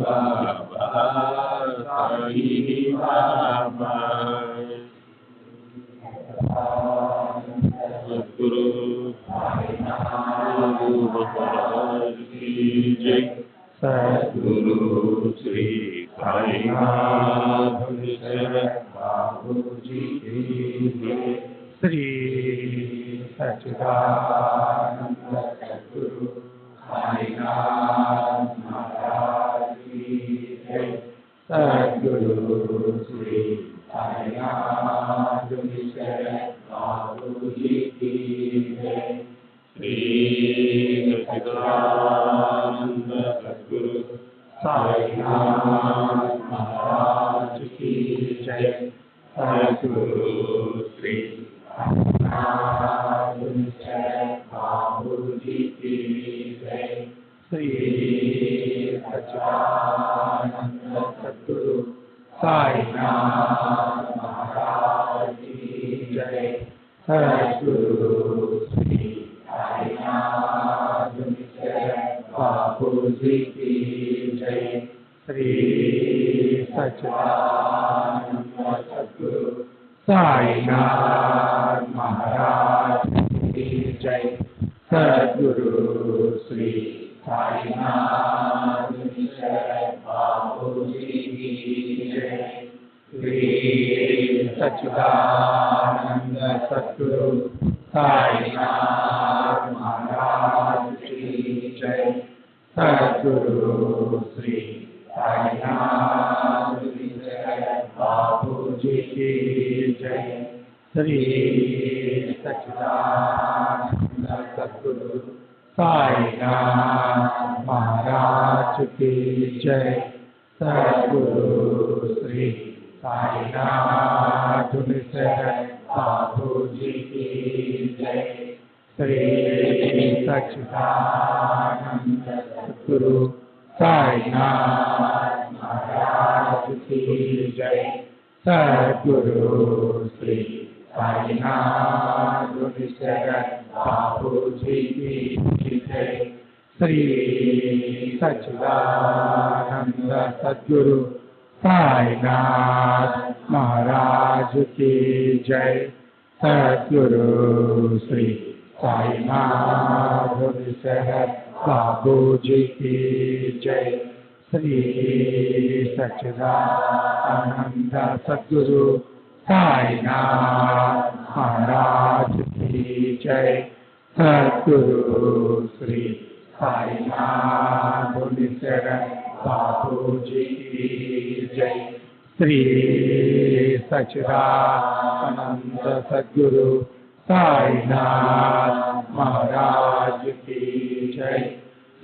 बाबा साई बाबा सद्गुरु गुरु की जय सद्गुरु श्री साईनाथ जी श्री सच्चिदानंद सद्गुरु श्री सच्चिदानंद सद्गुरु साईनाथ महाराज जय। श्री साईनाथ शरण बाबू जी की जय। श्री सच्चिदानंद सद्गुरु साईनाथ। सच्चिदानंद सद्गुरु साईनाथ महाराज की जय सद्गुरु श्री साईनाथ शरण बाबू जी की जय श्री सच्चिदानंद साईनाथ महाराज की जय सद्गुरु श्री साईनाथ बाबू जी की जय श्री सच्चिदानंद सद्गुरु साईनाथ महाराज की जय सद्गुरु श्री साईनाथ बाबू जी की श्री सच्चिदानंद सदगुरु साईनाथ महाराज की जय। सदगुरु श्री साईनाथ शरण बाबू जी की जय। श्री सच्चिदानंद सदगुरु साईनाथ महाराज की जय। सद्गुरु श्री सच्चिदानंद सद्गुरु साईनाथ महाराज की जय।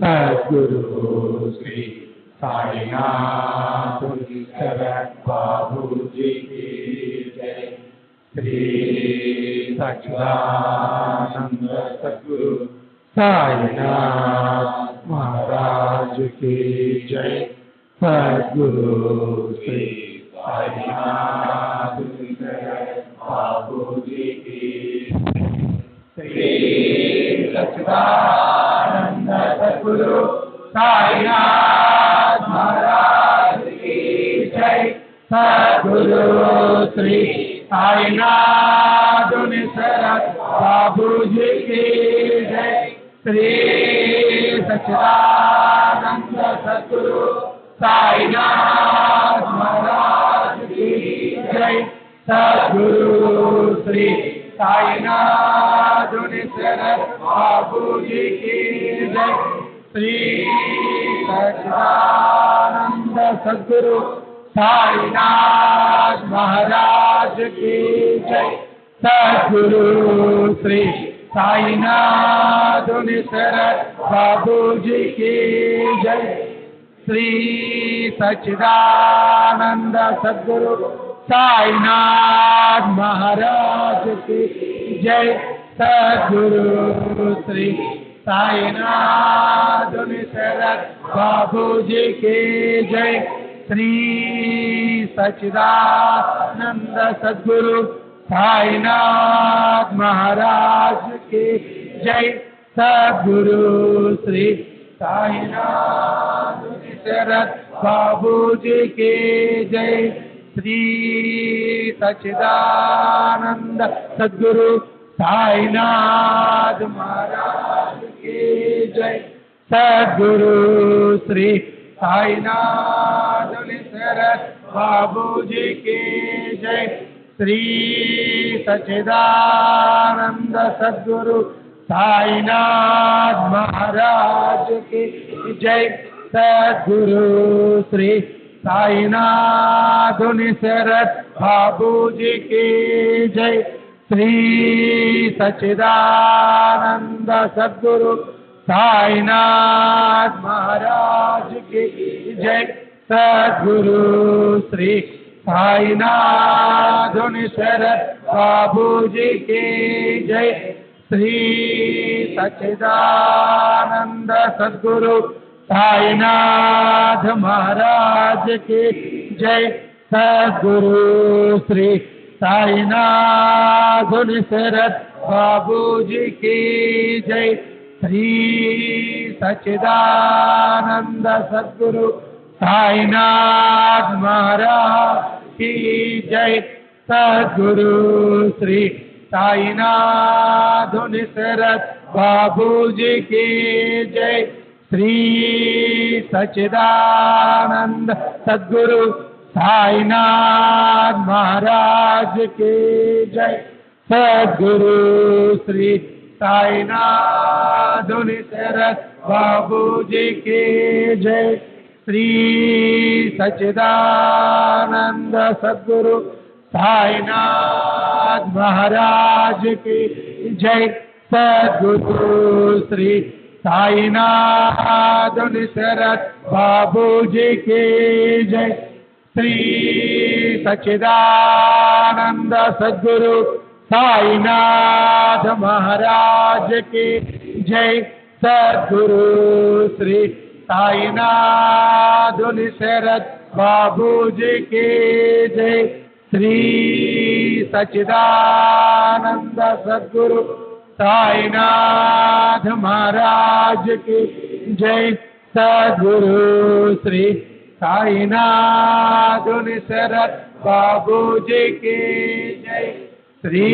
सद्गुरु श्री साईनाथ शरण बाबू जी की जय। श्री सच्चिदानंद सदगुरु साईनाथ महाराज की जय। सद्गुरु श्री सच्चिदानंद सद्गुरु साईनाथ महाराज। जय सद्गुरु श्री साईनाथ शरण बाबू जी की जय। श्री सच्चिदानंद सद्गुरु साईनाथ महाराज की जय। सद्गुरु श्री साईनाथ शरण बाबू जी की जय। श्री सच्चिदानंद सद्गुरु साईनाथ महाराज की जय सदगुरु श्री साईनाथ शरण बाबू जी की जय श्री सचिदानंद सदगुरु साईनाथ महाराज की जय सदगुरु श्री साईनाथ शरद बाबू जी की जय श्री सचिदानंद सद्गुरु साईनाथ महाराज की जय। सदगुरु श्री साईनाथ शरद बाबू जी की जय। श्री सचिदानंद सद्गुरु साईनाथ महाराज की जय। सदगुरु श्री साईनाथ शरद बाबू जी की जय। श्री सचिदानंद सद्गुरु साईनाथ महाराज की जय। सद्गुरु श्री साईनाथ शरद बाबू जी की जय। श्री सचिदानंद सद्गुरु साईनाथ महाराज की जय सद्गुरु श्री साईनाथ शरद बाबू जी की जय। श्री सचिदानंद सद्गुरु साईनाथ महाराज की जय। सद्गुरु श्री साईनाथ शरद बाबू जी की जय। श्री सचिदानंद सदगुरु साईनाथ महाराज के जय। सदगुरु श्री साईनाथ शरद बाबू जी के जय। श्री सचिदानंद सदगुरु साईनाथ महाराज की जय। सदगुरु श्री साईनाथ शरद बाबू जी की जय। श्री सचिदानंद सद्गुरु साईनाथ महाराज की जय। सदगुरु श्री साईनाथ शरद बाबू जी की जय। श्री सचिदानंद सद्गुरु साईनाथ महाराज की जय सदगुरु श्री साईनाथ शरद बाबू जी की जय। श्री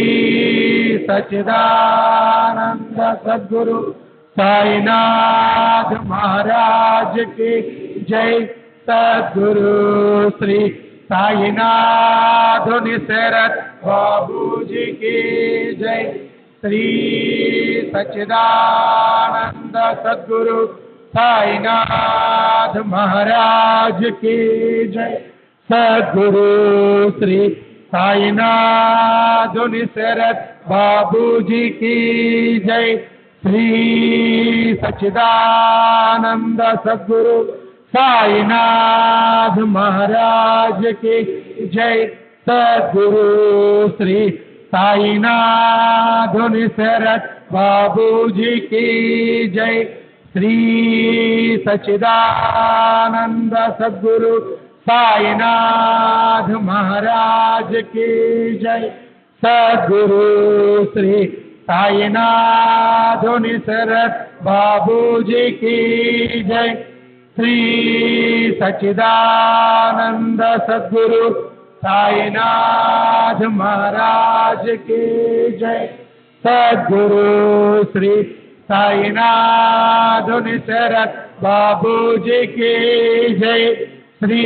सचिदानंद सद्गुरु साईनाथ महाराज की जय। सदगुरु श्री साईनाथ शरद बाबू जी की जय। श्री सचिदानंद सद्गुरु साईनाथ महाराज की जय। सदगुरु श्री साईनाथ शरद बाबू जी की जय। श्री सचिदानंद सद्गुरु साईनाथ महाराज की जय। सदगुरु श्री साईनाथ शरद बाबू जी की जय। श्री सचिदानंद सद्गुरु साईनाथ महाराज की जय। सद्गुरु श्री साईनाथ शरद बाबू जी की जय। श्री सचिदानंद सद्गुरु साईनाथ महाराज की जय। सदगुरु श्री साईनाथ शरद बाबू जी की जय। श्री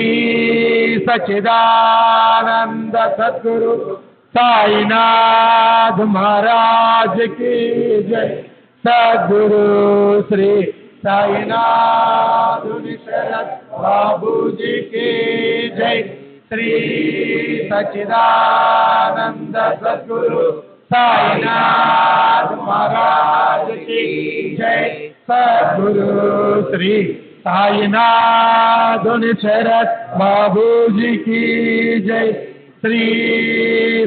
सचिदानंद सद्गुरु साईनाथ महाराज की जय। सदगुरु श्री साईनाथ शरद बाबू जी की जय। श्री सचिदानंद सद्गुरु साईनाथ महाराज की जय। सद्गुरु श्री साईनाथ शरद बाबू जी की जय। श्री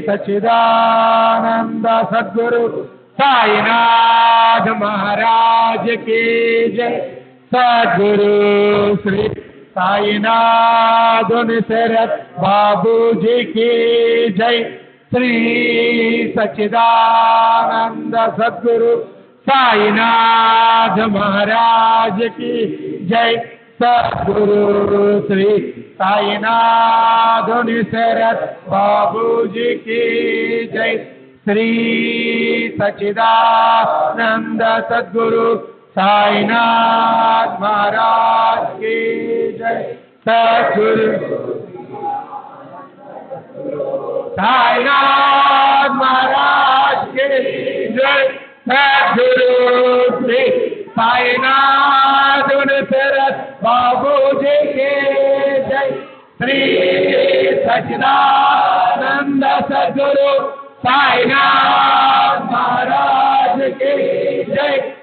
सचिदानंद सद्गुरु साईनाथ महाराज की जय। सद्गुरु श्री साईनाथ शरत बाबू जी की जय। श्री सच्चिदानंद सद्गुरु साईनाथ महाराज की जय। सदगुरु श्री साईनाथ शरत बाबू जी की जय। श्री सच्चिदानंद सद्गुरु साईनाथ महाराज की जय। सद्गुरु साईनाथ महाराज की जय। सद्गुरु श्री साईनाथ शरत बाबू जी के जय। श्री सचिदानंद सद्गुरु साईनाथ महाराज के जय।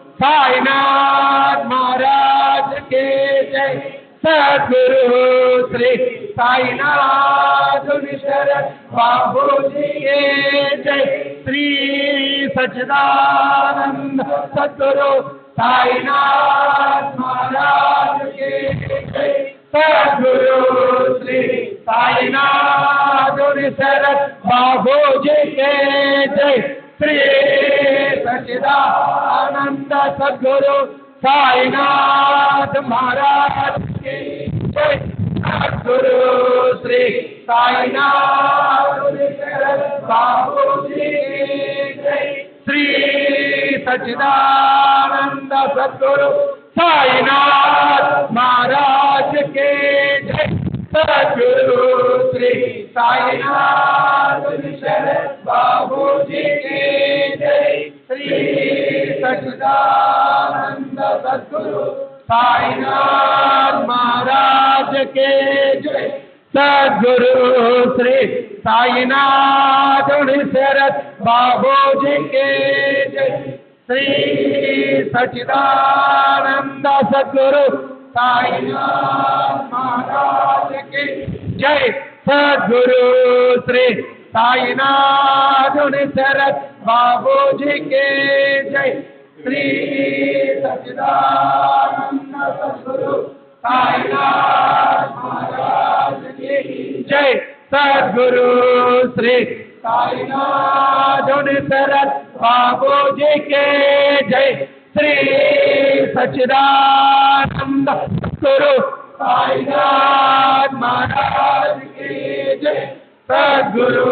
साईनाथ महाराज के जय। सद्गुरु श्री साईनाथ शरद बाबू जी के जय। श्री सचिदानंद सद्गुरु साईनाथ महाराज के जय। सद्गुरु श्री साईनाथ शरद बाबू जी के जय। श्री के जय सद्गुरु साईनाथ महाराज के सद्गुरु श्री साईनाथ बाबू जी श्री सचिदानंद सद्गुरु साईनाथ महाराज के सद्गुरु श्री साईनाथ शरद बाबू जी के जय। श्री सचिदानंद सद्गुरु साईनाथ महाराज के जय। सद्गुरु श्री साईनाथ शरद बाबू जी के जय। श्री सचिदानंद सद्गुरु जय सदगुरु श्री साईनाथ शरद बाबू जी के जय श्री सचिदानंद सदगुरु साईनाथ महाराज की जय सदगुरु श्री साईनाथ शरद बाबू जी के जय। श्री सचिदानंद गुरु साईनाथ महाराज की जय। सद्गुरु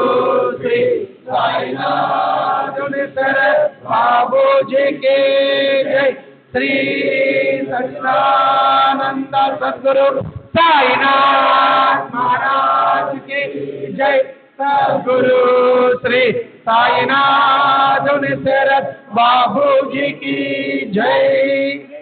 श्री साईनाथ बाबू जी के जय। श्री सचिदानंद सद्गुरु साईनाथ महाराज की जय। सद्गुरु श्री साईनाथ बाबू जी की जय।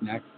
next